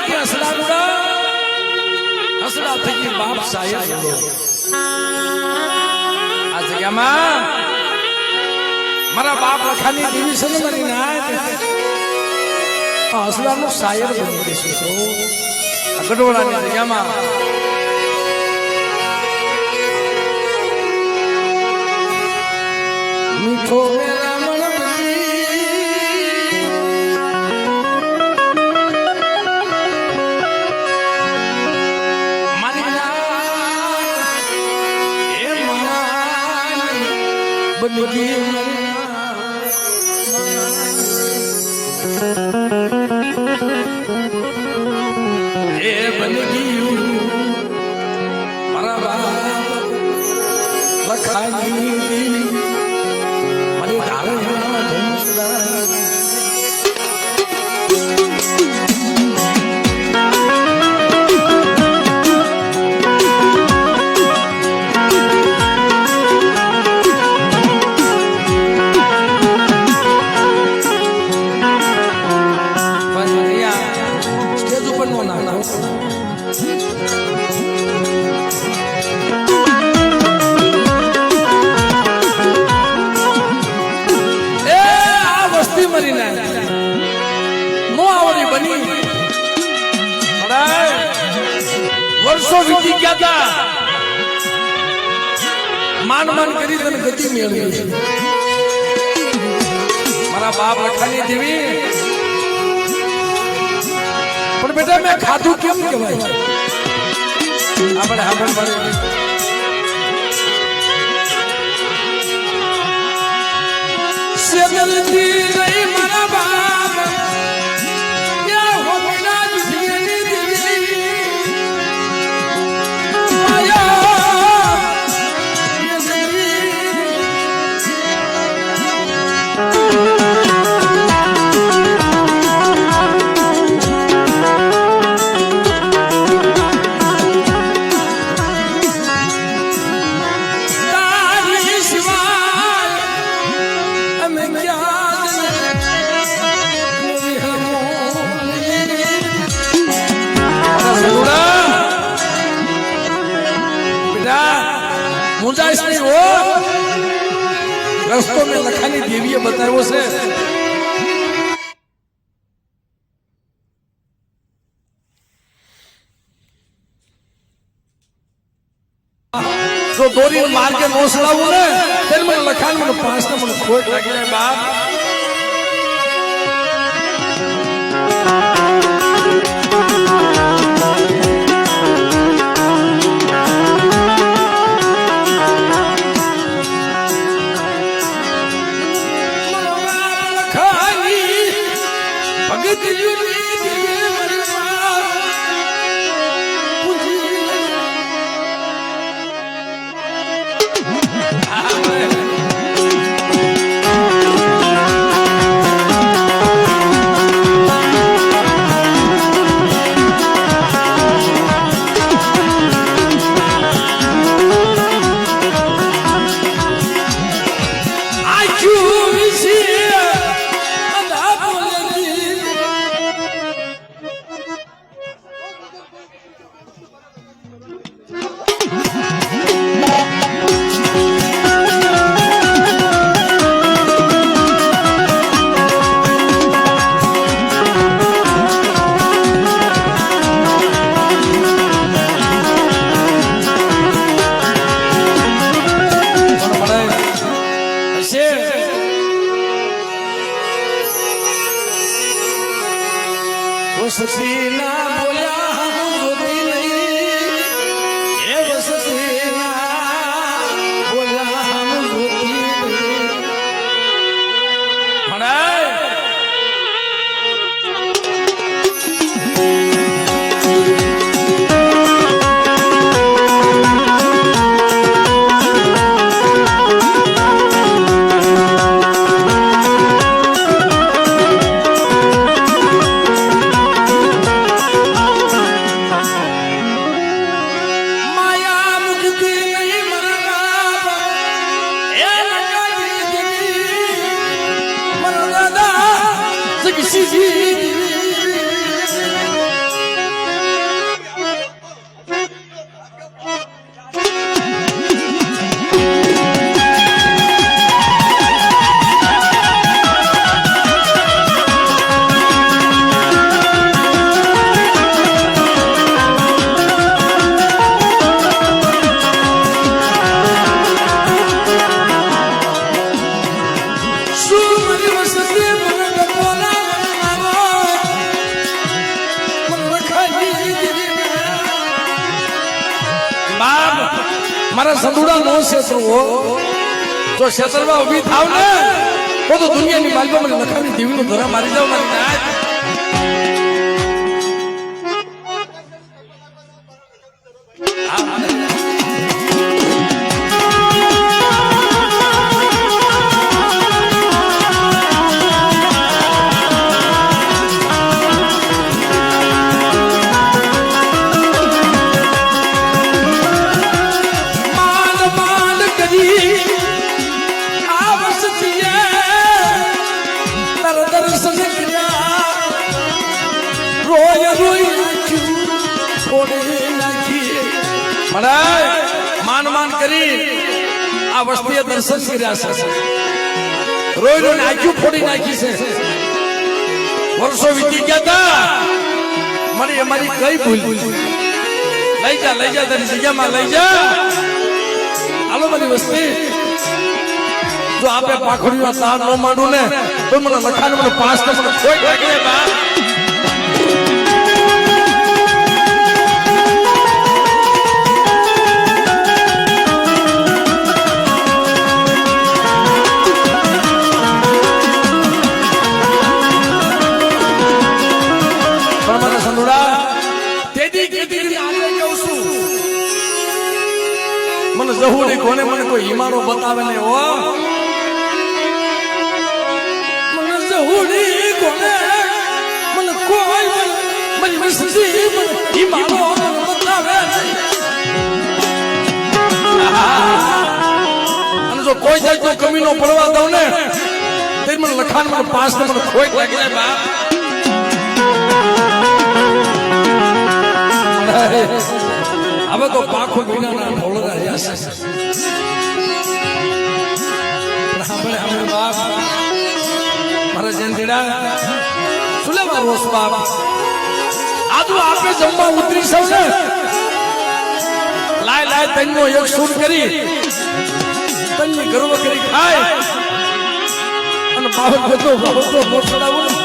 હસલા હસડા ગુડા હસડા થકી બાપ સાહેબ આ જગ્યામાં મારા બાપ લખાની દેવી છે ને મારી નાય હસડાનો શાયર બની છો આ ગઢવાડાની જગ્યામાં. મીઠો મેરા વર્ષો વીતી ગયા હતા માન માન કરી તને ગતિ મેળવી છે. મારા બાપ લખાની દેવી. પણ બેટા મેં ખાધું કેમ કહેવાય? આપણે હાબળ મુંજાઈશ નહીં હો રસ્તો મેં લખાની દેવીએ બતાવ્યો છે જો દોરી માર્ગે નો સડાવું ને તેને મને લખાણ મને પાંચ ને મને ખોટ લાગી જાય બાપ વસતી de. મારા સંદુડા નો શેતરવો જો શેતરમાં ઊભી થાવ ને. તો તો દુનિયાની માલમાં મને લખાની દેવીનો ધરા મારી જાવ મારી નાચ માન માન કરી આ વસ્તીએ દર્શન કર્યા છે. રોય રોઈને નાખ્યું, ફોડી નાખી છે. વર્ષો વીતી ગયા તા. મને અમારી કઈ ભૂલ લઈ જા લઈ જા, તારી જગ્યામાં લઈ જા. હાલો મારી વસ્તી. જો આપે પાખડીમાં તાર ન માંડું ને, તો મને લખાણ, મને પાંચ મને કોઈ બા. મને જહુડી કોને મને કોઈ હિમારો બતાવે ને ઓ મને જહુડી કોને. મને કોઈ મને મને મસ્તી મને હિમારો બતાવે અને જો કોઈ જાય તો કમી નો પડવા દઉં ને તે મને લખાણ મને પાસ મને ખોટ લાગી જાય બાપ. હવે તો પાખો વિનાના ઢોલરા રહ્યા છે પણ સાંભળે સાંભળે બાપ. મારા જયંતીડા શું લેવા રોષ બાપ? આજુ આપે જમવા ઉતરી સૌ લાય લાય, તનનો એક સૂર કરી. તનની ગર્વ કરી ખાય. અને બાવન બધો બધો મોસડાવું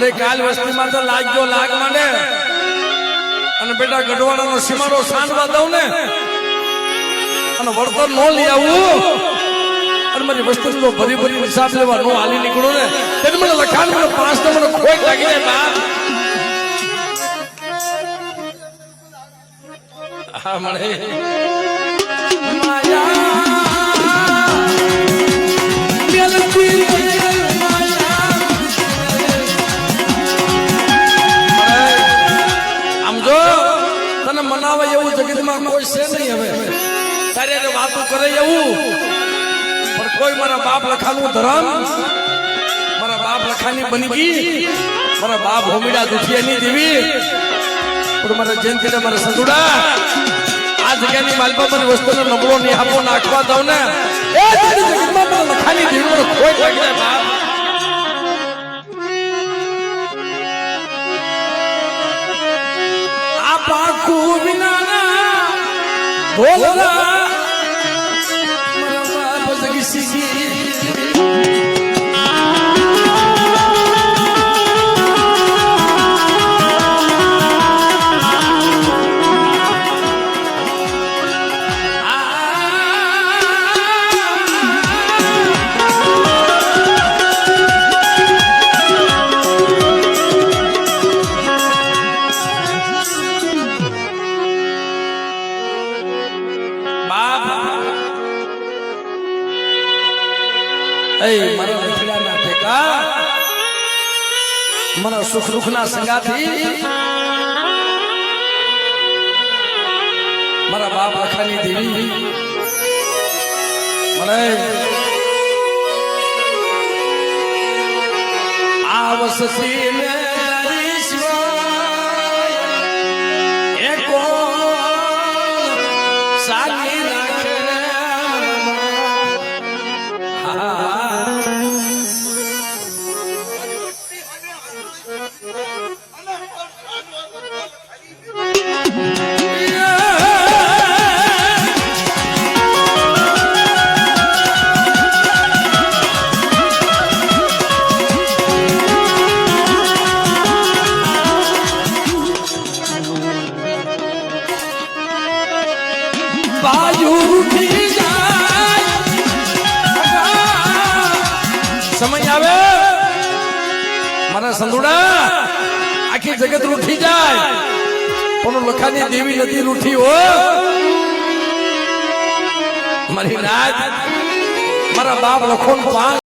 ભલે કાલ વસ્તીમાં તો લાગ્યો લાગ માંડે. અને બેટા ગઢવાડાનો સીમાડો સાંડવા દઉં ને. અને વળતર નો લઈ આવું. અને મારી વસ્તુ નો ભરી ભરી હિસાબ લેવા નો હાલી નીકળો ને. તેને મને લખાણ મને પાંચ તો મને ખોટ લાગી જાય, બા. હા, મને. આમ મનાવે એવું જગતમાં કોઈ છે નહીં હવે. તારે એને વાતો કરે એવું. પણ કોઈ મારા બાપ લખાનું ધરમ મારા બાપ લખાની બની ગઈ. મારા બાપ હોમીડા દુખિયાની દેવી. પણ મારા જયંતિ મારા સંતુડા આ જગ્યાની માલપા મને વસ્તુનો નબળો નિહાપો નાખવા દઉં ને. એ જગત જગતમાં મારા લખાની દેવી કોઈ બાપ. ভোলা મારા દુઃખ ના સંગાથી મારા બાપ રખાની દેવી. મને આ વસતી ને બાજુ ઉઠી જાય. સમય આવે. મારા સંદુડા આખી જગત રૂઠી જાય. પણ લખાની દેવી નથી રૂઠી, હો. મારી નાથ મારા બાપ લખો